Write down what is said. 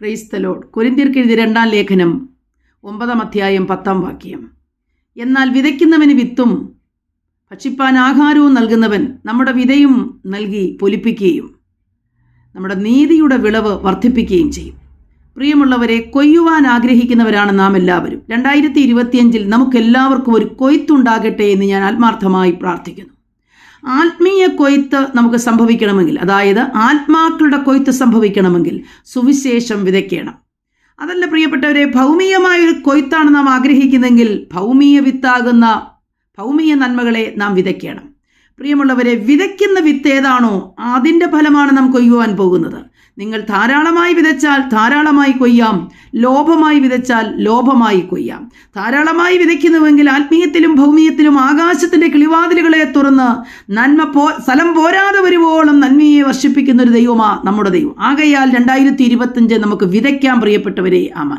ക്രൈസ്തലോഡ് കൊരിന്തിർക്ക് എഴുതിയ രണ്ടാം ലേഖനം ഒമ്പതാം അധ്യായം പത്താം വാക്യം. എന്നാൽ വിതയ്ക്കുന്നവന് വിത്തും ഭക്ഷിപ്പാൻ ആഹാരവും നൽകുന്നവൻ നമ്മുടെ വിതയും നൽകി പൊലിപ്പിക്കുകയും നമ്മുടെ നീതിയുടെ വിളവ് വർദ്ധിപ്പിക്കുകയും ചെയ്യും. പ്രിയമുള്ളവരെ കൊയ്യുവാൻ ആഗ്രഹിക്കുന്നവരാണ് നാം എല്ലാവരും. രണ്ടായിരത്തി ഇരുപത്തിയഞ്ചിൽ നമുക്കെല്ലാവർക്കും ഒരു കൊയ്ത്തുണ്ടാകട്ടെ എന്ന് ഞാൻ ആത്മാർത്ഥമായി പ്രാർത്ഥിക്കുന്നു. ആത്മീയ കൊയ്ത്ത് നമുക്ക് സംഭവിക്കണമെങ്കിൽ അതായത് ആത്മാക്കളുടെ കൊയ്ത്ത് സംഭവിക്കണമെങ്കിൽ സുവിശേഷം വിതയ്ക്കണം. അതല്ല പ്രിയപ്പെട്ടവരെ ഭൗമികമായ ഒരു കൊയ്ത്താണ് നാം ആഗ്രഹിക്കുന്നതെങ്കിൽ ഭൗമിക വിത്താകുന്ന ഭൗമിക നന്മകളെ നാം വിതയ്ക്കണം. പ്രിയമുള്ളവരെ വിതയ്ക്കുന്ന വിത്ത് ഏതാണോ അതിന്റെ ഫലമാണ് നാം കൊയ്യുവാൻ പോകുന്നത്. നിങ്ങൾ ധാരാളമായി വിതച്ചാൽ ധാരാളമായി കൊയ്യാം. ലോഭമായി വിതച്ചാൽ ലോഭമായി കൊയ്യാം. ധാരാളമായി വിതയ്ക്കുന്നുവെങ്കിൽ ആത്മീയത്തിലും ഭൗമീയത്തിലും ആകാശത്തിന്റെ കിളിവാതിലുകളെ തുറന്ന് നന്മ പോ സ്ഥലം പോരാതെ വരുവോളം നന്മയെ വർഷിപ്പിക്കുന്ന ഒരു ദൈവമാ നമ്മുടെ ദൈവം. ആകയാൽ രണ്ടായിരത്തി നമുക്ക് വിതയ്ക്കാൻ പ്രിയപ്പെട്ടവരെ. ആമാൻ.